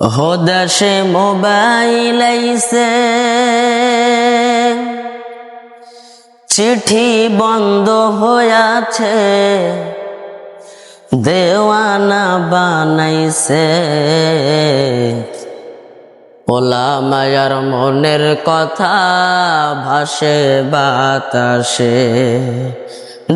হদাসে mobile চিঠি বন্ধ হইয়াছে। দেওয়ানা বানাইছে। ওলা মায়ার মনের কথা ভাসে বাতাসে।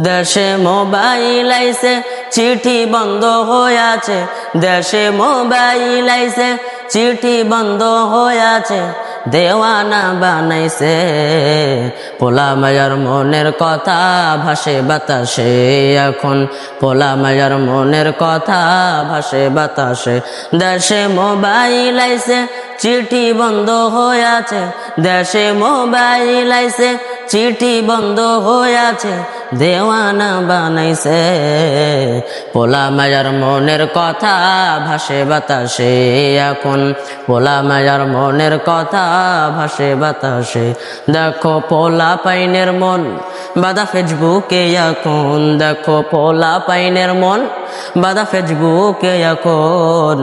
দেশে মোবাইল আইছে চিঠি বন্ধ হইয়াছে দেশে মোবাইল আইছে, চিঠি বন্ধ হইয়াছে দেওয়ানা বানাইছে। পোলা মায়ার মনের কথা ভাসে বাতাসে, এখন পোলা মায়ার মনের কথা ভাসে বাতাসে, দেশে মোবাইল আইছে, চিঠি বন্ধ হইয়াছে দেশে মোবাইল আইছে, চিঠি বন্ধ হইয়াছে দেওয়ানা বানাইছে। পোলা মায়ার মনের কথা ভাসে বাতাসে এখন। পোলা মায়ার মনের কথা ভাসে বাতাসে। দেখো পোলা পাইনের মন, বাদা ফেসবুকে এখন। দেখো পোলা পাইনের মন, বাদা ফেসবুকে এখন।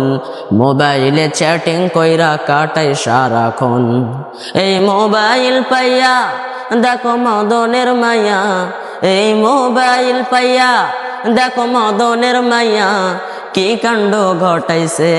মোবাইলে চ্যাটিং কইরা কাটাই সারাক্ষণ। এই মোবাইল পাইয়া দেখো মদনের মায়া এই মোবাইল পাইয়া, দেখো মদনের মাইয়া, কি কাণ্ড ঘটাইছে?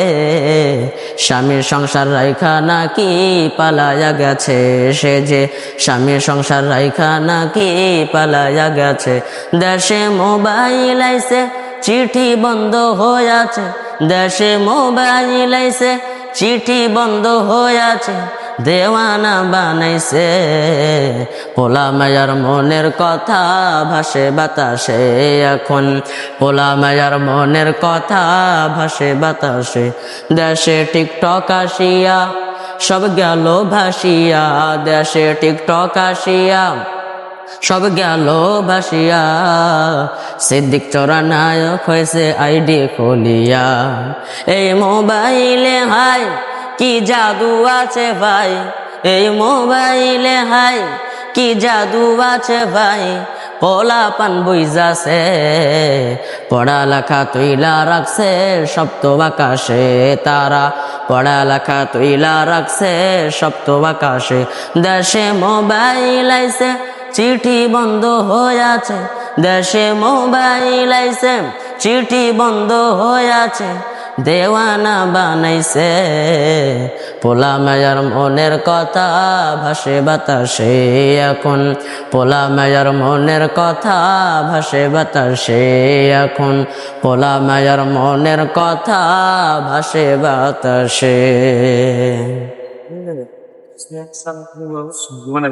স্বামীর সংসার রাইখা নাকি পালায়া গেছে? সে যে স্বামীর সংসার রাইখা নাকি পালায়া গেছে? দেশে মোবাইল আইছে, চিঠি বন্ধ হয়ে আছে দেশে মোবাইল আইছে, চিঠি বন্ধ হইয়াছে। দেওয়ানা বানাইছে। পোলা মায়ার মনের কথা ভাসে বাতাসে এখন। পোলা মায়ার মনের কথা ভাসে বাতাসে। দেশে টিকটক আসিয়া, সব গেল ভাসিয়া। দেশে টিকটক আসিয়া, সব গেল ভাসিয়া। সিদ্দিক চোরা নায়ক হয়েছে, আইডি খুলিয়া। এই মোবাইলে হাই কি জাদু আছে ভাই? এই মোবাইলে হাই, কি জাদু আছে ভাই? পোলা পান বুঝাছে পড়ালেখা তুইলা রাখছে, সপ্ত আকাশে তারা। পড়ালেখা তুইলা রাখছে, সপ্ত আকাশে দেশে মোবাইল আইছে, চিঠি বন্ধ হইয়াছে। দেশে মোবাইল আইছে, চিঠি বন্ধ হইয়াছে। দেওয়ানা বানাইছে। পোলা মায়ার মনের কথা ভাসে বাতাসে এখন। পোলা মায়ার মনের কথা ভাসে বাতাসে এখন। পোলা মায়ার মনের কথা ভাসে বাতাসে। মানে